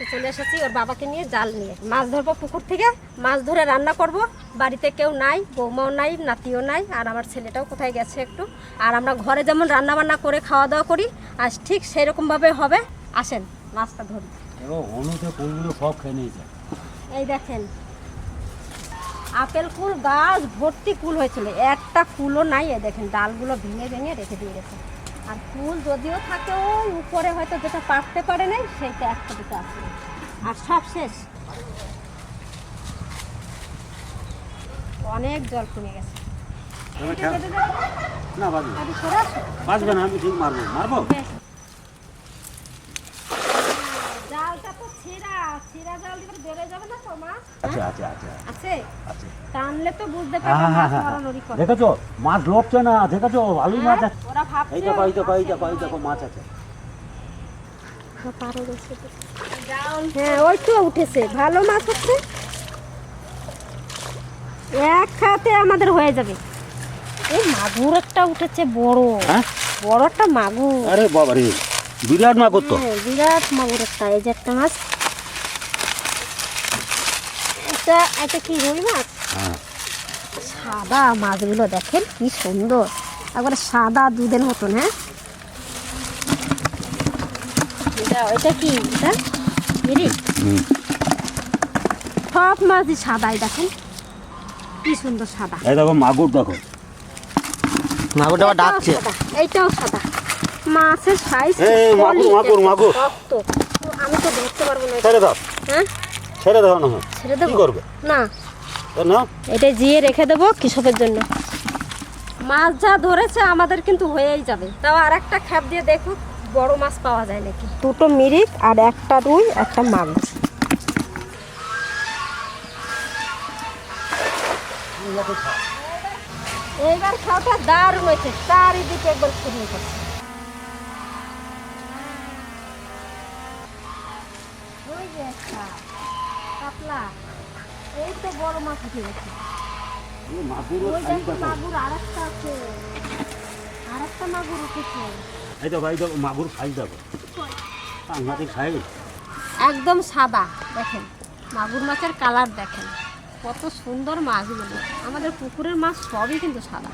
আজকে চলে এসেছি ওর বাবাকে নিয়ে জাল নিয়ে। মাছ ধরবো পুকুর থেকে মাছ ধরে রান্না করব। বাড়িতে কেউ নাই বৌমাও নাই নাতিও নাই আর আমার ছেলেটাও কোথায় গেছে একটু। আর আমরা ঘরে যেমন রান্না বান্না করে খাওয়া দাওয়া করি আজ ঠিক সেরকমভাবে হবে। আসেন মাছটা ধরি। সব খেয়ে নিয়েছে। এই দেখেন আপেল কুল গাছ ভর্তি কুল হয়েছিল। একটা কুলও নাই এই দেখেন ডালগুলো ভেঙে ভেঙে রেখে দিয়ে গেছে। আর ফুল যদিও থাকে ওই উপরে হয়তো যেটা পারতে পারে নাই সেইটা একটা দুটো আছে। আর সব শেষ। অনেক জল কমে গেছে? না আসো। বাজবে না আমি ঠিক মারবো। মারবো বেশ। জালটা তো ছিঁড়া ছিঁড়া জাল দিলে বেড়ে যাবে না তো মাছ আচ্ছা আচ্ছা আচ্ছা। আছে? টানলে তো বুঝতে হ্যাঁ পারবে হ্যাঁ মাছ হ্যাঁ। নড়ানড়ি দেখেছ? মাছ লোকছে না দেখেছ? ভালোই মাছ আছে। ওরা ভাবছে এই দেখো এই দেখো এই দেখো এই দেখো মাছ আছে। হ্যাঁ ওই তো উঠেছে। ভালো মাছ হচ্ছে। এক খাতে আমাদের হয়ে যাবে। এই মাগুর একটা উঠেছে বড়। হ্যাঁ? বড় একটা মাগুর। আরে বাবা রে বিরাট মাগুর হ্যাঁ বিরাট মাগুর একটা এই যে একটা মাছ। এটা এটা কি রুই মাছ? হ্যাঁ। সাদা মাছগুলো দেখেন কি সুন্দর। একবারে সাদা দুধের মতন হ্যাঁ? এটা এটা কি? এটা? সব মাছই সাদাই দেখেন। কি সুন্দর সাদা। এই দেখো মাগুর দেখো। মাগুরটা এটাও ডাকছে। সাদা, এইটাও সাদা। মাছের সাইজ এই, মাগুর, মাগুর, মাগুর। আমি তো দেখতে পারব না। ছেড়ে দাও। হ্যাঁ? ছেড়ে দাও না। ছেড়ে কি দেবো করবে? না। না এটা জিয়ে রেখে দেবো কৃষকের জন্য। মাছ যা ধরেছে আমাদের কিন্তু হয়েই যাবে। তাও আর একটা খ্যাপ দিয়ে দেখুক বড় মাছ পাওয়া যায় নাকি। দুটো মিরিক আর একটা রুই একটা মাগুর এইবার খাওয়াটা দারুণ হয়েছে চারিদিকে একবার ছড়িয়ে পড়ছে ওই যে একটা কাতলা এই তো বড় মাছ উঠে গেছে। মাগুর আর একটা আছে আর আরেকটা মাগুর উঠেছে। এই মাগুর সাইজ দেখো। সাংঘাতিক সাইজ একদম সাদা দেখেন। মাগুর মাছের কালার দেখেন। কত সুন্দর মাছগুলো। আমাদের পুকুরের মাছ সবই কিন্তু সাদা।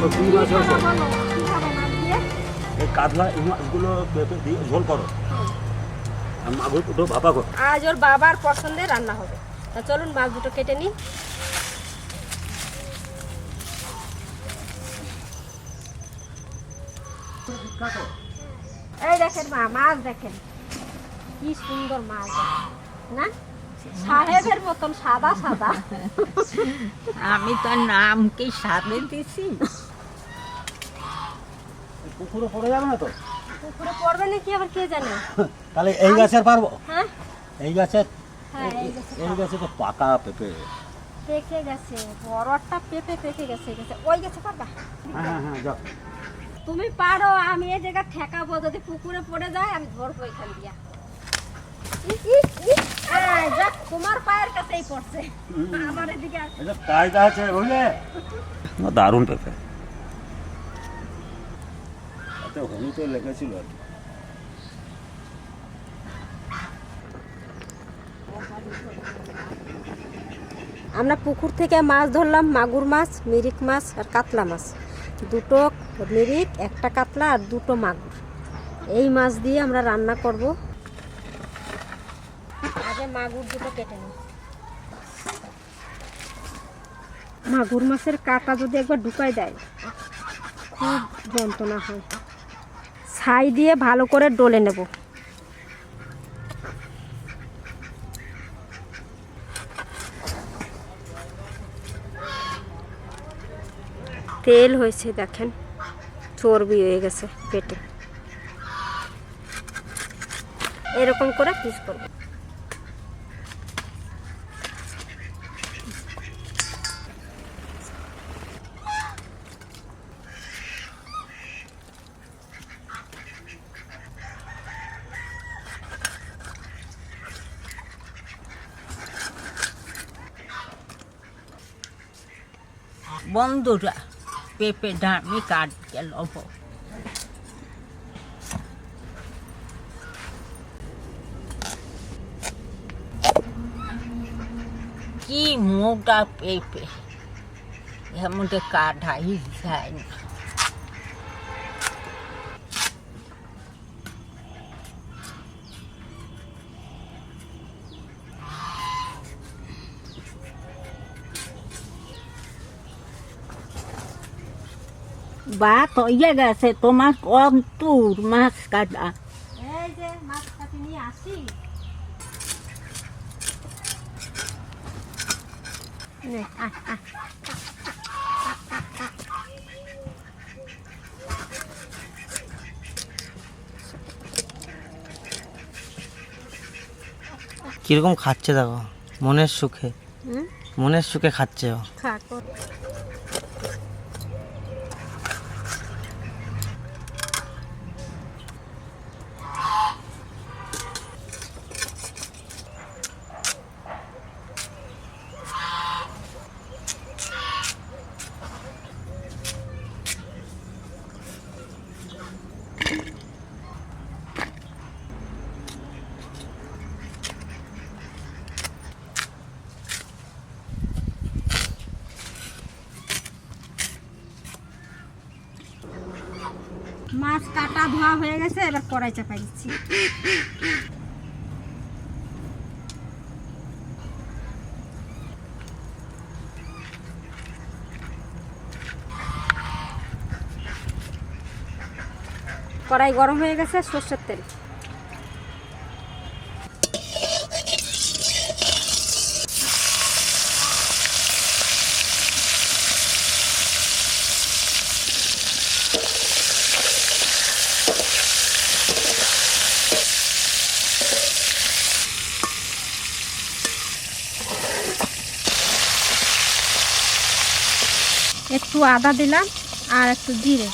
তো মাছ হয়েছে? এই কাতলা এই মাছগুলো পেঁপে দিয়ে ঝোল করো। আর মাগুর দুটো ভাপা করো আজ ওর বাবার পছন্দে রান্না হবে। তা চলুন মাছ দুটো কেটে নিই। এই দেখেন মা মাছ দেখেন। কি সুন্দর মাছ। না? সাহেবের মতন সাদা সাদা। আমি তো নাম কি সামনে দিছি? পুকুরে পড়ে যাবে না তো? পুকুরে পড়বে নাকি আবার কে জানে? তাহলে এই গাছের পারব? হ্যাঁ। এই গাছের হ্যাঁ এই গাছে তো পাকা পেঁপে। পেকে গেছে বড় একটা পেঁপে পেকে গেছে গেছে। ওই গেছে পারবা? হ্যাঁ হ্যাঁ হ্যাঁ যাও। তুমি পারো আমি এই জায়গা ঠেকাবো যদি পুকুরে পড়ে যায় আমি ধরবো এখান দিয়া। পড়ছে। আমার দারুণ পেঁপে। লেগেছিল আর কি। পুকুর থেকে মাছ ধরলাম মাগুর মাছ মিরিক মাছ আর কাতলা মাছ। দুটো মিরিক একটা কাতলা আর দুটো মাগুর। এই মাছ দিয়ে আমরা রান্না করব। মাগুর মাছের কাটা যদি একবার ঢুকাই দেয়, খুব যন্ত্রণা হয়। ছাই দিয়ে ভালো করে ডলে নেব। তেল হয়েছে, দেখেন, চর্বি হয়ে গেছে পেটে। এরকম করে পিস করব। বন্ধুরা পেঁপে আমি কাটকে লব। কি মোটা পেঁপে। এর মধ্যে কাটাই যায় না ভাত হয়ে গেছে তোমার কন্তুর মাছ কাটা এই যে মাছ কাটি নিয়ে আসি। কীরকম খাচ্ছে দেখো? মনের সুখে। মনের সুখে খাচ্ছে ও। কাটা ধোয়া হয়ে গেছে এবার কড়াই চাপাই দিচ্ছি। কড়াই গরম হয়ে গেছে সর্ষের তেল। একটু আদা দিলাম আর একটু জিরে।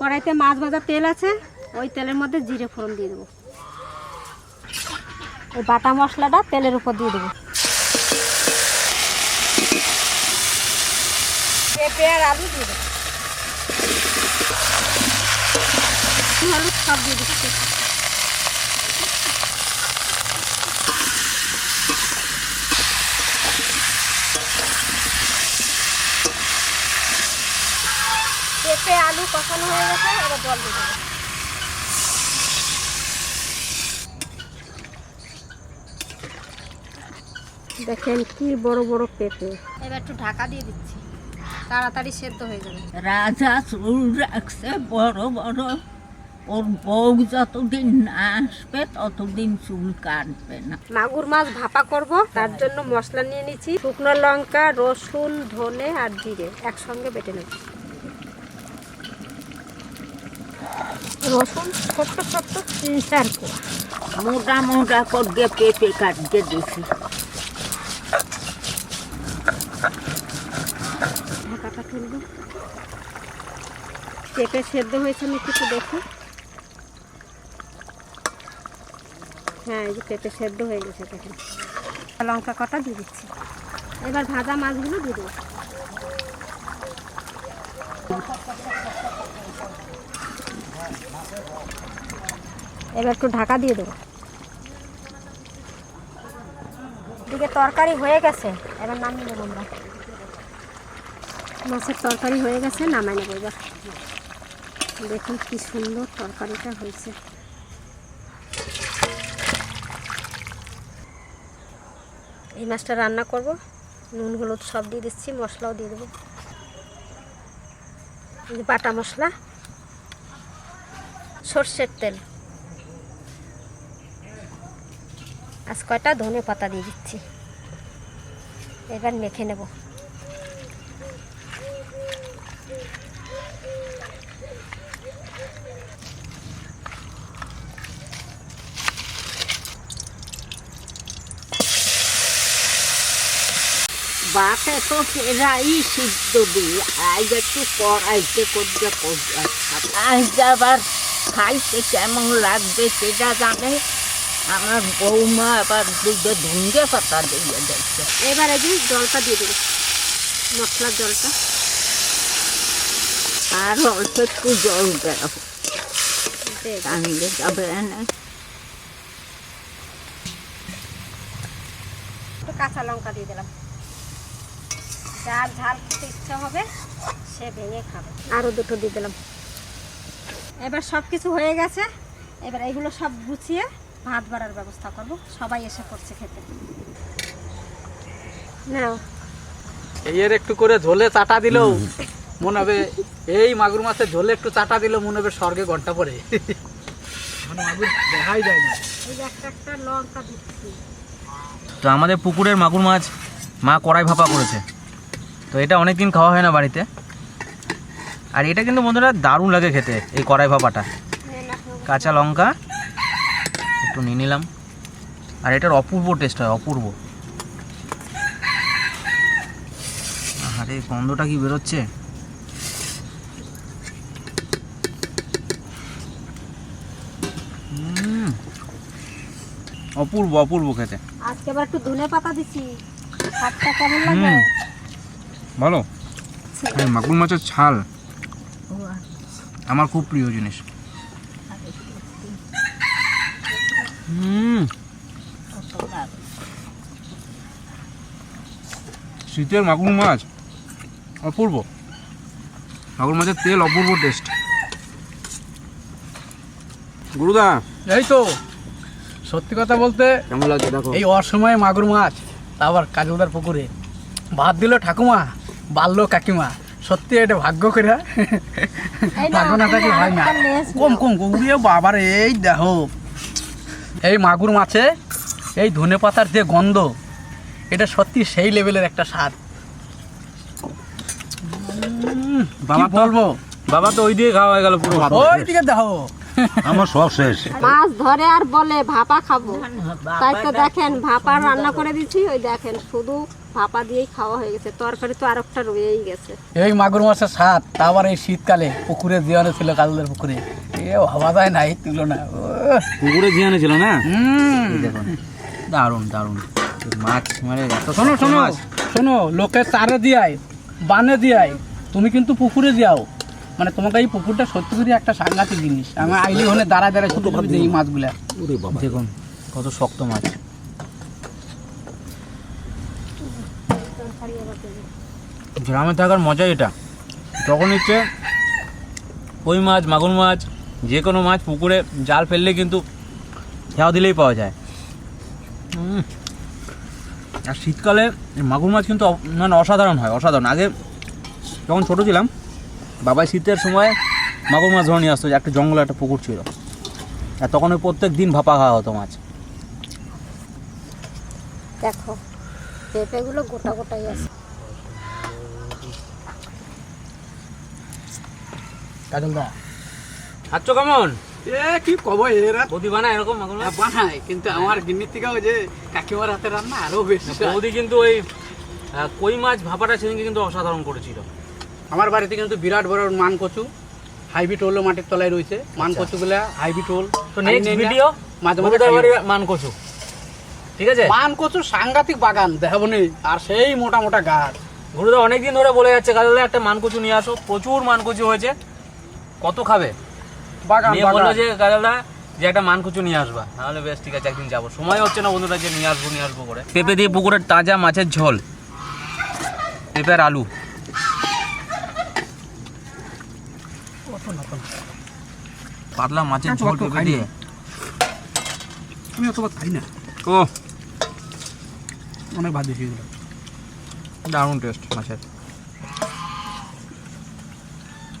কড়াইতে মাছ ভাজা তেল আছে, ওই তেলের মধ্যে জিরে ফোড়ন দিয়ে দেবো। ওই বাটা মশলাটা তেলের উপর দিয়ে দেবো। পেঁপে আর আলু দিয়ে দেবো। সব দিয়ে দিচ্ছি। পেঁপে আলু কষানো হয়ে গেছে এবার জল দিয়ে দেবো। দেখেন কি বড় বড় পেঁপে। এবার একটু ঢাকা দিয়ে দিচ্ছি। তাড়াতাড়ি সেদ্ধ হয়ে যাবে। রাজা চুল রাখছে বড় বড়। ওর বউ যতদিন না আসবে ততদিন চুল কাটবে না। মাগুর মাছ ভাপা করব তার জন্য মশলা নিয়ে নিচ্ছি। শুকনো লঙ্কা রসুন ধনে আর জিরে একসঙ্গে বেটে নেব। রসুন ছোট্ট ছোট্ট তিন চার কোয়া। মোটা মোটা করে পেঁপে কাটতে দিছি। ঢাকাটা তুলব। পেঁপে সেদ্ধ হয়েছে আমি কিছু দেখি। হ্যাঁ এই যে পেঁপে সেদ্ধ হয়ে গেছে দেখেন। লঙ্কা কটা দিয়ে দিচ্ছি। এবার ভাজা মাছগুলো দিয়ে দেবো। এবার একটু ঢাকা দিয়ে দেবো। এদিকে তরকারি হয়ে গেছে, এবার নামিয়ে নেব আমরা। মাছের তরকারি হয়ে গেছে, নামাই নেব এবার। দেখুন কি সুন্দর তরকারিটা হয়েছে। এই মাছটা রান্না করব, নুন, হলুদ সব দিয়ে দিচ্ছি, মশলাও দিয়ে দেবো। বাটা মশলা সর্ষের তেল। আজ কয়টা? ধনে পাতা দিয়ে দিচ্ছি। এবার মেখে নেব। বাতে তো সেরাই সিদ্ধ দিই আজ একটু কড়াইতে করতে করতে আজ আবার খাইতে কেমন লাগবে সেটা জানে। আমার বৌমা আবার দুধে ধুঙ্গে পাতা দিয়ে দিচ্ছে এবার যে জলটা দিয়ে দেবো। মশলার জলটা। আর অল্প একটু জল দেব। দিয়ে দাও। টানলে যাবে না কাঁচা লঙ্কা দিয়ে দিলাম। যার ঝাল খেতে ইচ্ছা হবে সে ভেঙে খাবে। আরও দুটো দিয়ে দিলাম। এবার সব কিছু হয়ে গেছে। এবার এগুলো সব গুছিয়ে ভাত বাড়ার ব্যবস্থা করব। সবাই এসে করছে খেতে। নাও। এর একটু করে ঝোলে চাটা দিল মনে হবে এই মাগুর মাছের ঝোলে একটু চাটা দিলেও মনে হবে স্বর্গে ঘণ্টা পরে মানে দেখাই যায় না। তো আমাদের পুকুরের মাগুর মাছ মা কড়াই ভাপা করেছে। তো এটা অনেক দিন খাওয়া হয় না বাড়িতে। আর এটা কিন্তু বন্ধুরা দারুণ লাগে খেতে এই কড়াই ভাপাটা। কাঁচা লঙ্কা একটু নিয়ে নিলাম। আর এটার অপূর্ব টেস্ট হয় অপূর্ব। আরে গন্ধটা কি বেরোচ্ছে? অপূর্ব অপূর্ব খেতে। আজকে আবার একটু ধনে পাতা কেমন লাগে ভালো। মাগুর মাছের ছাল। আমার খুব প্রিয় জিনিস। শীতের মাগুর মাছ অপূর্ব। মাগুর মাছের তেল অপূর্ব টেস্ট গুরুদা। এই তো সত্যি কথা বলতে কেমন লাগছে দেখো? এই অসময়ে মাগুর মাছ আবার কাজলদার পুকুরে। ভাত দিল ঠাকুমা বাল্য কাকিমা। সত্যি এটা ভাগ্য করে ভাগ্য না থাকলে হয় না। কম কম গৌরিয়ে বাবার এই দেখো। এই মাগুর মাছে এই ধনে পাতার যে গন্ধ এটা সত্যি সেই লেভেলের একটা স্বাদ। বাবা বলব? বাবা তো ওই দিয়ে খাওয়া হয়ে গেল পুরো। ওই দিকে দেখো। আমার সব শেষ। মাছ ধরে আর বলে ভাপা খাব। তাই তো দেখেন ভাপা রান্না করে দিচ্ছি ওই দেখেন শুধু ভাপা দিয়েই খাওয়া হয়ে গেছে তরকারি তো আরেকটা রয়েই গেছে। এই মাগুর মাছের স্বাদ তা আবার এই শীতকালে পুকুরে জিয়ানো ছিল কাজলের পুকুরে। এ ভাবা যায় না এই তুলনা উহ, পুকুরে জিয়ানে ছিল না? হুম। দেখুন। দারুণ দারুণ। মাছ মানে শোনো শোনো শোনো লোকের চারে দিয়াই বানে দিয়াই তুমি কিন্তু পুকুরে দিয়াও। মানে তোমাকে এই পুকুরটা সত্যি করে একটা সাংঘাতিক জিনিস। আমি আইলি হলে দাঁড়ায় দাঁড়ায় শুধু ভাবি এই মাছগুলা। ওরে দেখুন কত শক্ত মাছ। গ্রামে থাকার মজাই এটা। তখন হচ্ছে কই মাছ, মাগুর মাছ, যে কোনো মাছ পুকুরে জাল ফেললে কিন্তু খেয়া দিলেই পাওয়া যায়। আর শীতকালে মাগুর মাছ কিন্তু মানে অসাধারণ হয়, অসাধারণ। আগে যখন ছোটো ছিলাম বাবা শীতের সময় মাগুর মাছ ধরে নিয়ে আসতো একটা জঙ্গলে একটা পুকুর ছিল। আর তখন ওই প্রত্যেক দিন ভাপা খাওয়া হতো মাছ। দেখো, পেঁপেগুলো গোটা গোটাই আছে। কাজলদা খাচ্ছ কেমন? এ কি কব এরা বৌদি বানায় এরকম মাগুর বানায় কিন্তু আমার গিন্নির থেকে ওই যে কাকিমার হাতে রান্না আরও বেশি বৌদি কিন্তু ওই কই মাছ ভাপাটা সেদিনকে কিন্তু অসাধারণ করেছিল। আমার বাড়িতে কিন্তু বিরাট বড় মান কচু হাইব্রিড ওলও মাটির তলায় রয়েছে। মান কচু গুলা হাইব্রিড ওল তো নেক্সট ভিডিও মাঝে মাঝে মান কচু ঠিক আছে? মান কচু সাংঘাতিক বাগান দেখাবো নি আর সেই মোটা মোটা গাছ। গুরুদা অনেকদিন ধরে বলে যাচ্ছে কাজলে একটা মান কচু নিয়ে আসো। প্রচুর মান কচু হয়েছে। কত খাবে? বাগান বলল যে কাজলদা যে একটা মান কচু নিয়ে আসবা। তাহলে বেশ ঠিক আছে একদিন যাব। সময় হচ্ছে না বন্ধুরা যে নিয়ে আসব নিয়ে আসব করে। পেঁপে দিয়ে পুকুরের তাজা মাছের ঝোল পেঁপে আর আলু। পাতলা মাছের ঝোল পেঁপে দিয়ে। আমি অত খাই না। ও। অনেক ভাত বেশি দারুণ টেস্ট মাছের।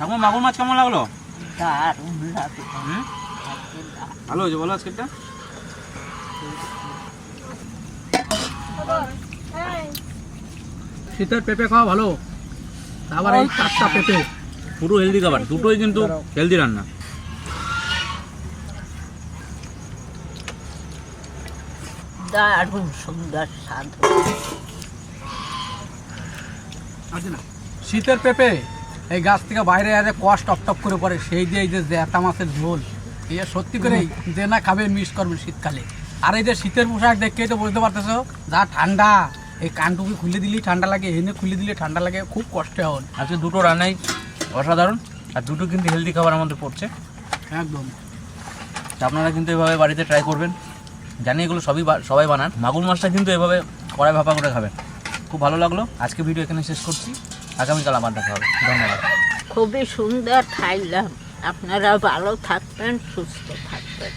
ঠাকুমা মাগুর মাছ কেমন লাগল? দারুণ ভালো হয়েছে বলো আজকেরটা? শীতের পেঁপে খাওয়া ভালো। আবার এই টাটকা পেঁপে। পুরো হেলদি খাবার। দুটোই কিন্তু হেলদি রান্না। দারুণ সুন্দর স্বাদ। আছে না? শীতের পেঁপে। এই গাছ থেকে বাইরে এসে কষ টপ টপ করে পড়ে সেই যে এই যে জ্যাতা মাছের ঝোল। এই সত্যি করেই যে না খাবে মিস করবে শীতকালে। আর এই যে শীতের পোশাক দেখেই তো বুঝতে পারতেছো যা ঠান্ডা। এই কানটুকু খুলে দিলেই ঠান্ডা লাগে এনে খুলে দিলে ঠান্ডা লাগে খুব কষ্ট হন আজকে দুটো রান্নাই অসাধারণ আর দুটো কিন্তু হেলদি খাবার আমাদের পড়ছে। একদম। তা আপনারা কিন্তু এভাবে বাড়িতে ট্রাই করবেন। জানি এগুলো সবই সবাই বানান। মাগুর মাছটা কিন্তু এভাবে কড়াই ভাপা করে খাবেন। খুব ভালো লাগল। আজকে ভিডিও এখানে শেষ করছি। আগামীকাল আবার দেখা হবে। ধন্যবাদ। খুবই সুন্দর খাইলাম আপনারা ভালো থাকবেন সুস্থ থাকবেন।